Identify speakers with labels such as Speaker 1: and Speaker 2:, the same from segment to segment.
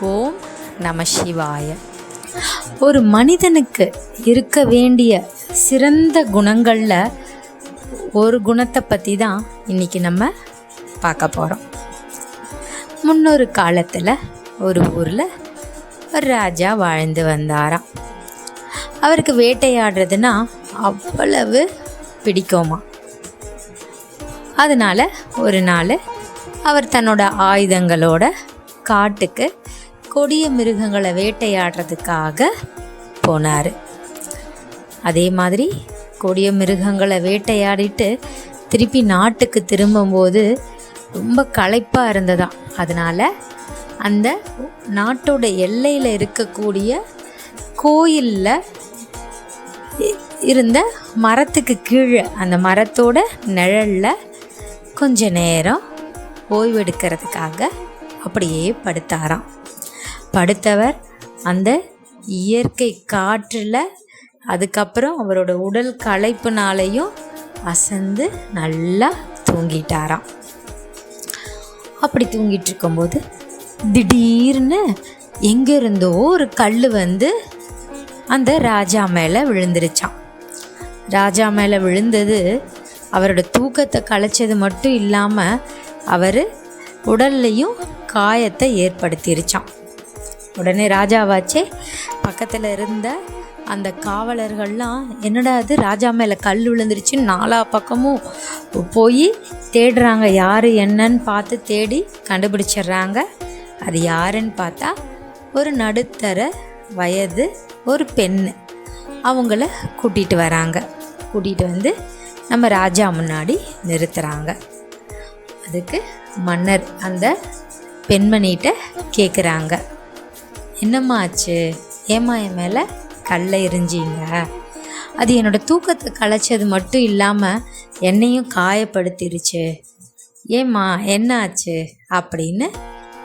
Speaker 1: ஓம் நம சிவாய. ஒரு மனிதனுக்கு இருக்க வேண்டிய சிறந்த குணங்களில் ஒரு குணத்தை பற்றி தான் இன்றைக்கி நம்ம பார்க்க போகிறோம் முன்னொரு காலத்தில் ஒரு ஊரில் ஒரு ராஜா வாழ்ந்து வந்தாராம். அவருக்கு வேட்டையாடுறதுனா அவ்வளவு பிடிக்குமா? அதனால் ஒரு நாள் அவர் தன்னோட ஆயுதங்களோட காட்டுக்கு கொடிய மிருகங்களை வேட்டையாடுறதுக்காக போனார். அதே மாதிரி கொடிய மிருகங்களை வேட்டையாடிட்டு திருப்பி நாட்டுக்கு திரும்பும்போது ரொம்ப களைப்பாக இருந்ததாம் அதனால் அந்த நாட்டோட எல்லையில் இருக்கக்கூடிய கோயிலில் இருந்த மரத்துக்கு கீழே அந்த மரத்தோட நிழலில் கொஞ்ச நேரம் ஓய்வெடுக்கிறதுக்காக அப்படியே படுத்தாராம். படுத்தவர். அந்த இயற்கை காற்றில் அதுக்கப்புறம் அவரோட உடல் களைப்புனாலையும் அசந்து நல்லா தூங்கிட்டாராம். அப்படி தூங்கிட்டு இருக்கும்போது திடீர்னு எங்கேருந்தோ ஒரு கல் வந்து அந்த ராஜா மேலே விழுந்துருச்சான் ராஜா மேலே விழுந்தது அவரோட தூக்கத்தை கலைச்சது மட்டும் இல்லாமல் அவர் உடல்லையும் காயத்தை ஏற்படுத்திருச்சான் உடனே ராஜாவாச்சே பக்கத்தில் இருந்த அந்த காவலர்கள்லாம் என்னடா அது ராஜா மேலே கல் விழுந்துருச்சு நாலா பக்கமும் போய் தேடுறாங்க யார் என்னன்னு பார்த்து தேடி கண்டுபிடிச்சிடுறாங்க. அது யாருன்னு பார்த்தா ஒரு நடுத்தர வயது ஒரு பெண் அவங்கள கூட்டிகிட்டு வராங்க. கூட்டிகிட்டு வந்து நம்ம ராஜா முன்னாடி நிறுத்துகிறாங்க அதுக்கு மன்னர் அந்த பெண்மணிகிட்ட கேட்குறாங்க என்னம்மா ஆச்சு? ஏம்மா என் மேலே கல்லை எரிஞ்சிங்க? அது என்னோடய தூக்கத்தை கலைச்சது மட்டும் இல்லாமல் என்னையும் காயப்படுத்திருச்சு. ஏம்மா என்ன ஆச்சு? அப்படின்னு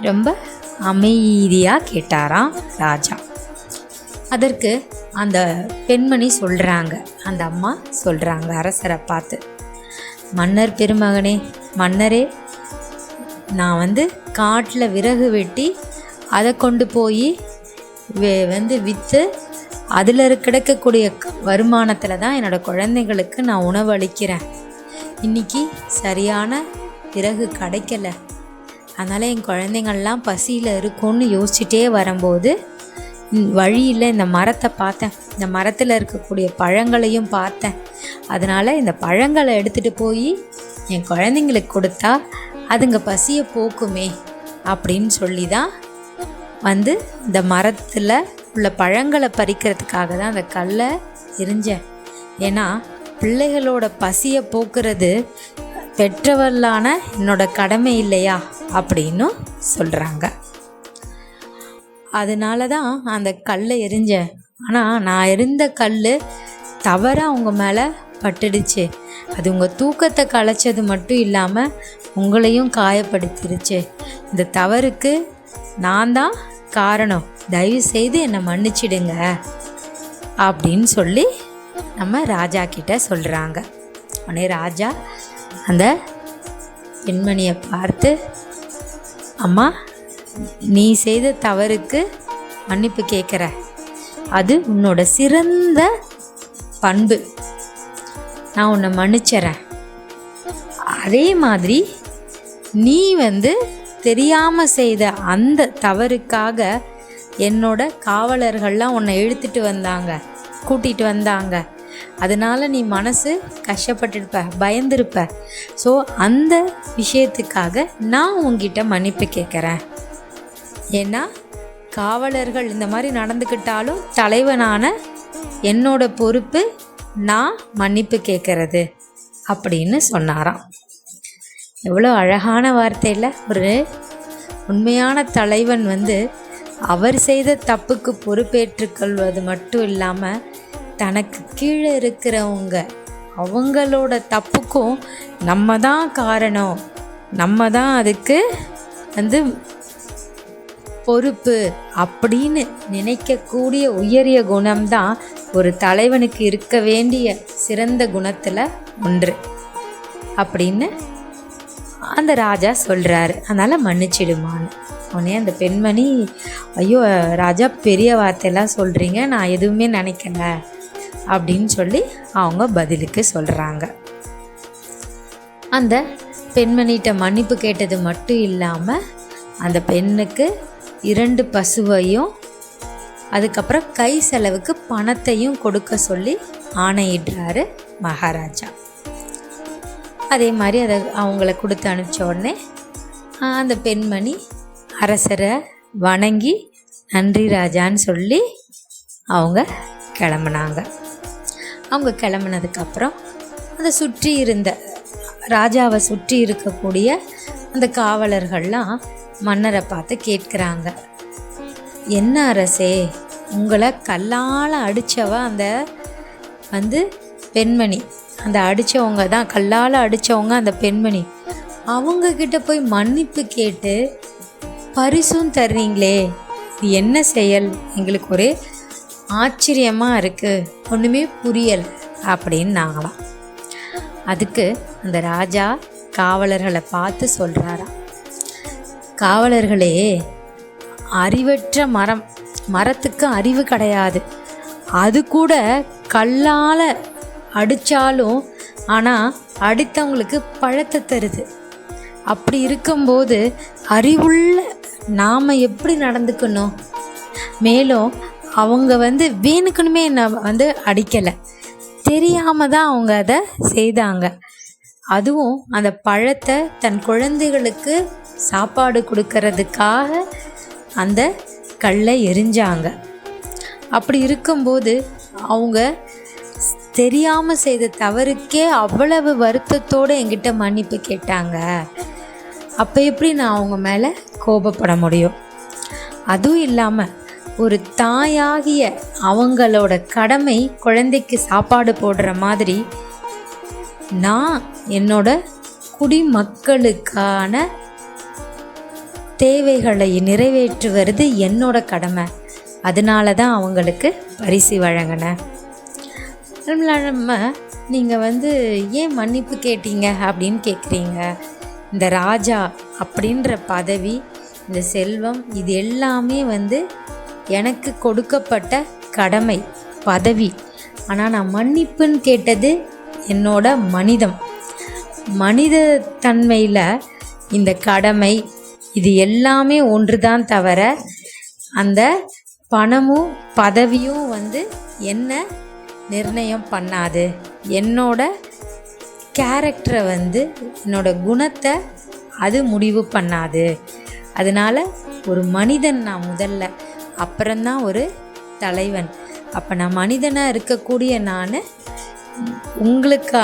Speaker 1: ரொம்ப அமைதியாக கேட்டாராம் ராஜா. அதற்கு அந்த பெண்மணி சொல்கிறாங்க அந்த அம்மா சொல்கிறாங்க அரசரை பார்த்து. மன்னர் பெருமகனே மன்னரே நான் வந்து காட்டில் விறகு வெட்டி அதை கொண்டு போய் வந்து விற்று அதில் கிடைக்கக்கூடிய வருமானத்தில் தான் என்னோடய குழந்தைங்களுக்கு நான் உணவு அளிக்கிறேன். இன்றைக்கி சரியான பிறகு கிடைக்கல. அதனால் என் குழந்தைங்கள்லாம் பசியில் இருக்கும்னு யோசிச்சுட்டே வரும்போது வழியில் இந்த மரத்தை பார்த்தேன். இந்த மரத்தில் இருக்கக்கூடிய பழங்களையும் பார்த்தேன். அதனால் இந்த பழங்களை எடுத்துகிட்டு போய் என் குழந்தைங்களுக்கு கொடுத்தா அதுங்க பசியை போக்குமே அப்படின்னு சொல்லி தான் வந்து இந்த மரத்தில் உள்ள பழங்களை பறிக்கிறதுக்காக தான் அந்த கல்லை எரிஞ்சேன் ஏன்னா பிள்ளைகளோட பசியை போக்குறது பெற்றவர்களான என்னோட கடமை இல்லையா? அப்படின்னு சொல்கிறாங்க அதனால தான் அந்த கல்லை எரிஞ்சேன் ஆனால் நான் எரிந்த கல் தவறாக அவங்க மேலே பட்டுடுச்சு. அது உங்கள் தூக்கத்தை கலைச்சது மட்டும் இல்லாமல் உங்களையும் காயப்படுத்திருச்சு. இந்த தவறுக்கு நான் தான் காரணம். தயவு செய்து என்னை மன்னிச்சிடுங்க. அப்படின்னு சொல்லி நம்ம ராஜா கிட்ட சொல்கிறாங்க உடனே ராஜா அந்த பெண்மணியை பார்த்து அம்மா நீ செய்த தவறுக்கு மன்னிப்பு கேட்குற. அது உன்னோட சிறந்த பண்பு. நான் உன்னை மன்னிச்சிட்றேன் அதே மாதிரி நீ வந்து தெரியாமல் செய்த அந்த தவறுக்காக என்னோட காவலர்கள்லாம் உன்னை இழுத்துட்டு வந்தாங்க கூட்டிகிட்டு வந்தாங்க. அதனால் நீ மனசு கஷ்டப்பட்டுருப்ப பயந்துருப்ப. ஸோ அந்த விஷயத்துக்காக நான் உங்ககிட்ட மன்னிப்பு கேட்குறேன் ஏன்னா காவலர்கள் இந்த மாதிரி நடந்துக்கிட்டாலும் தலைவனான என்னோட பொறுப்பு நான் மன்னிப்பு கேட்கறது அப்படின்னு சொன்னாராம். எவ்வளோ அழகான வார்த்தையில் ஒரு உண்மையான தலைவன் வந்து அவர் செய்த தப்புக்கு பொறுப்பேற்றுக்கொள்வது மட்டும் இல்லாமல் தனக்கு கீழே இருக்கிறவங்க அவங்களோட தப்புக்கும் நம்ம தான் காரணம். நம்ம தான் அதுக்கு வந்து பொறுப்பு அப்படின்னு நினைக்கக்கூடிய உயரிய குணம்தான் ஒரு தலைவனுக்கு இருக்க வேண்டிய சிறந்த குணத்தில் ஒன்று. அப்படின்னு அந்த ராஜா சொல்கிறாரு அதனால் மன்னிச்சிடுமான்னு. உடனே அந்த பெண்மணி ஐயோ ராஜா பெரிய வார்த்தையெல்லாம் சொல்கிறீங்க நான் எதுவுமே நினைக்கல. அப்படின்னு சொல்லி அவங்க பதிலுக்கு சொல்கிறாங்க அந்த பெண்மணிகிட்ட மன்னிப்பு கேட்டது மட்டும் இல்லாமல் அந்த பெண்ணுக்கு இரண்டு பசுவையும் அதுக்கப்புறம் கை செலவுக்கு பணத்தையும் கொடுக்க சொல்லி ஆணையிடுறாரு மகாராஜா. அதே மாதிரி அதை அவங்கள கொடுத்து அனுப்பிச்ச உடனே அந்த பெண்மணி அரசரை வணங்கி நன்றி ராஜான்னு சொல்லி அவங்க கிளம்புனாங்க. அவங்க கிளம்புனதுக்கப்புறம் அதை சுற்றி இருந்த ராஜாவை சுற்றி இருக்கக்கூடிய அந்த காவலர்கள்லாம் மன்னரை பார்த்து கேட்குறாங்க. என்ன அரசே உங்களை கல்லால் அடித்தவ அந்த வந்து பெண்மணி அந்த அடித்தவங்க தான் கல்லால் அடித்தவங்க அந்த பெண்மணி. அவங்க கிட்ட போய் மன்னிப்பு கேட்டு பரிசும் தர்றீங்களே இது என்ன செயல்? எங்களுக்கு ஒரே ஆச்சரியமாக இருக்குது ஒன்றுமே புரியல் அப்படின்னு நாங்களாம். அதுக்கு அந்த ராஜா காவலர்களை பார்த்து சொல்கிறாராம் காவலர்களே அறிவற்ற மரம் மரத்துக்கு அறிவு கிடையாது. அது கூட கல்லால் அடித்தாலும் ஆனால் அடித்தவங்களுக்கு பழத்தை தருது. அப்படி இருக்கும்போது அறிவுள்ள நாம் எப்படி நடந்துக்கணும்? மேலும் அவங்க வந்து வேணுக்கணுமே என்ன வந்து அடிக்கலை. தெரியாமல் தான் அவங்க அதை செய்தாங்க. அதுவும் அந்த பழத்தை தன் குழந்தைகளுக்கு சாப்பாடு கொடுக்கறதுக்காக அந்த கல்லை எரிஞ்சாங்க. அப்படி இருக்கும்போது அவங்க தெரியாமல் செய்த தவறுக்கே அவ்வளவு வருத்தத்தோடு என்கிட்ட மன்னிப்பு கேட்டாங்க. அப்போ எப்படி நான் அவங்க மேலே கோபப்பட முடியும்? அதுவும் இல்லாமல் ஒரு தாயாகிய அவங்களோட கடமை குழந்தைக்கு சாப்பாடு போடுற மாதிரி நான் என்னோட குடிமக்களுக்கான தேவைகளை நிறைவேற்றுவது என்னோட கடமை. அதனால தான் அவங்களுக்கு பரிசு வழங்கினேன். நம்ம நீங்கள் வந்து ஏன் மன்னிப்பு கேட்டீங்க அப்படின்னு கேட்குறீங்க இந்த ராஜா அப்படின்ற பதவி இந்த செல்வம் இது எல்லாமே வந்து எனக்கு கொடுக்கப்பட்ட கடமை பதவி. ஆனால் நான் மன்னிப்புன்னு கேட்டது என்னோட மனிதம். மனித தன்மையில் இந்த கடமை இது எல்லாமே ஒன்று தான் தவிர அந்த பணமும் பதவியும் வந்து என்ன நிர்ணயம் பண்ணாது. என்னோட கேரக்டரை வந்து என்னோட குணத்தை அது முடிவு பண்ணாது. அதனால் ஒரு மனிதன் நான் முதல்ல அப்புறம்தான் ஒரு தலைவன். அப்போ நான் மனிதனாக இருக்கக்கூடிய நான் உங்களுக்கு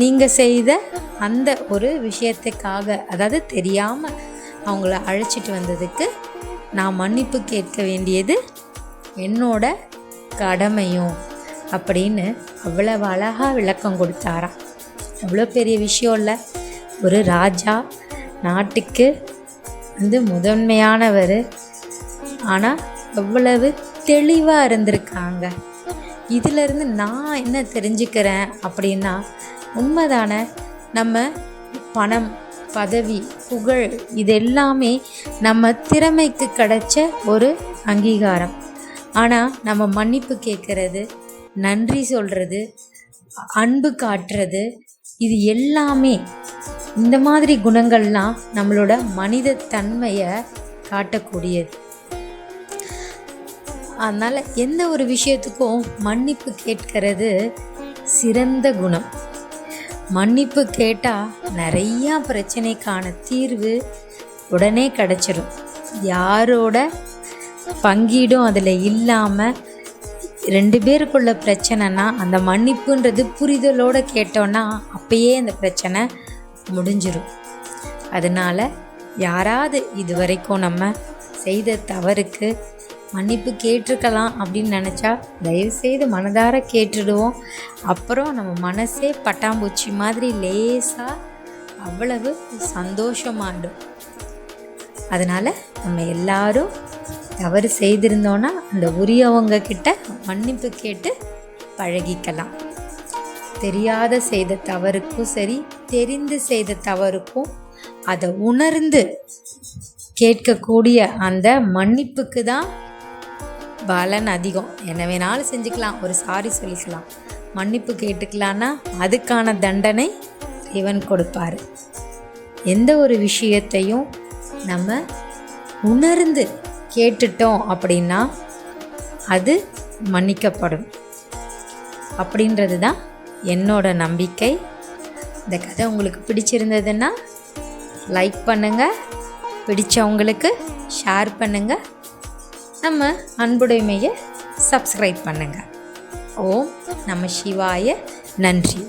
Speaker 1: நீங்கள் செய்த அந்த ஒரு விஷயத்துக்காக அதாவது தெரியாமல் அவங்கள அழைச்சிட்டு வந்ததுக்கு நான் மன்னிப்பு கேட்க வேண்டியது என்னோட கடமையும். அப்படின்னு அவ்வளவு அழகாக விளக்கம் கொடுத்தாராம் அவ்வளோ பெரிய விஷயம் இல்லை. ஒரு ராஜா நாட்டுக்கு வந்து முதன்மையானவர். ஆனால் எவ்வளவு தெளிவாக இருந்திருக்காங்க. இதிலிருந்து நான் என்ன தெரிஞ்சுக்கிறேன் அப்படின்னா உண்மைதானே நம்ம பணம் பதவி புகழ் இது எல்லாமே நம்ம திறமைக்கு கிடைச்ச ஒரு அங்கீகாரம். ஆனால் நம்ம மன்னிப்பு கேட்குறது நன்றி சொல்கிறது அன்பு காட்டுறது இது எல்லாமே இந்த மாதிரி குணங்கள்லாம் நம்மளோட மனித தன்மையை காட்டக்கூடியது. அதனால் எந்த ஒரு விஷயத்துக்கும் மன்னிப்பு கேட்கறது சிறந்த குணம். மன்னிப்பு கேட்டால் நிறையா பிரச்சனைக்கான தீர்வு உடனே கிடச்சிரும். யாரோட பங்கீடும் அதில் இல்லாமல் ரெண்டு பேருக்குள்ள பிரச்சனைனா அந்த மன்னிப்புன்றது புரிதலோடு கேட்டோன்னா அப்பயே அந்த பிரச்சனை முடிஞ்சிடும் அதனால் யாராவது இது வரைக்கும் நம்ம செய்த தவறுக்கு மன்னிப்பு கேட்டிருக்கலாம் அப்படின்னு நினச்சா தயவுசெய்து மனதார கேட்டுடுவோம். அப்புறம் நம்ம மனசே பட்டாம்பூச்சி மாதிரி லேசாக அவ்வளவு சந்தோஷமாகிடும் அதனால் நம்ம எல்லாரும் தவறு செய்திருந்தோன்னா அந்த உரியவங்க கிட்ட மன்னிப்பு கேட்டு பழகிக்கலாம். தெரியாத செய்த தவறுக்கும் சரி தெரிந்து செய்த தவறுக்கும் அதை உணர்ந்து கேட்கக்கூடிய அந்த மன்னிப்புக்கு தான் பலன் அதிகம். என்ன வேணாலும் செஞ்சுக்கலாம் ஒரு சாரி சொல்லிக்கலாம். மன்னிப்பு கேட்டுக்கலான்னா அதுக்கான தண்டனை இவன் கொடுப்பார். எந்த ஒரு விஷயத்தையும் நம்ம உணர்ந்து கேட்டுட்டோம் அப்படின்னா அது மன்னிக்கப்படும். அப்படின்றது தான் என்னோட நம்பிக்கை. இந்த கதை உங்களுக்கு பிடிச்சிருந்ததுன்னா லைக் பண்ணுங்கள் பிடிச்சவங்களுக்கு ஷேர் பண்ணுங்கள் நம்ம அன்புடைமையை சப்ஸ்கிரைப் பண்ணுங்கள் ஓம் நம்ம சிவாய. நன்றி.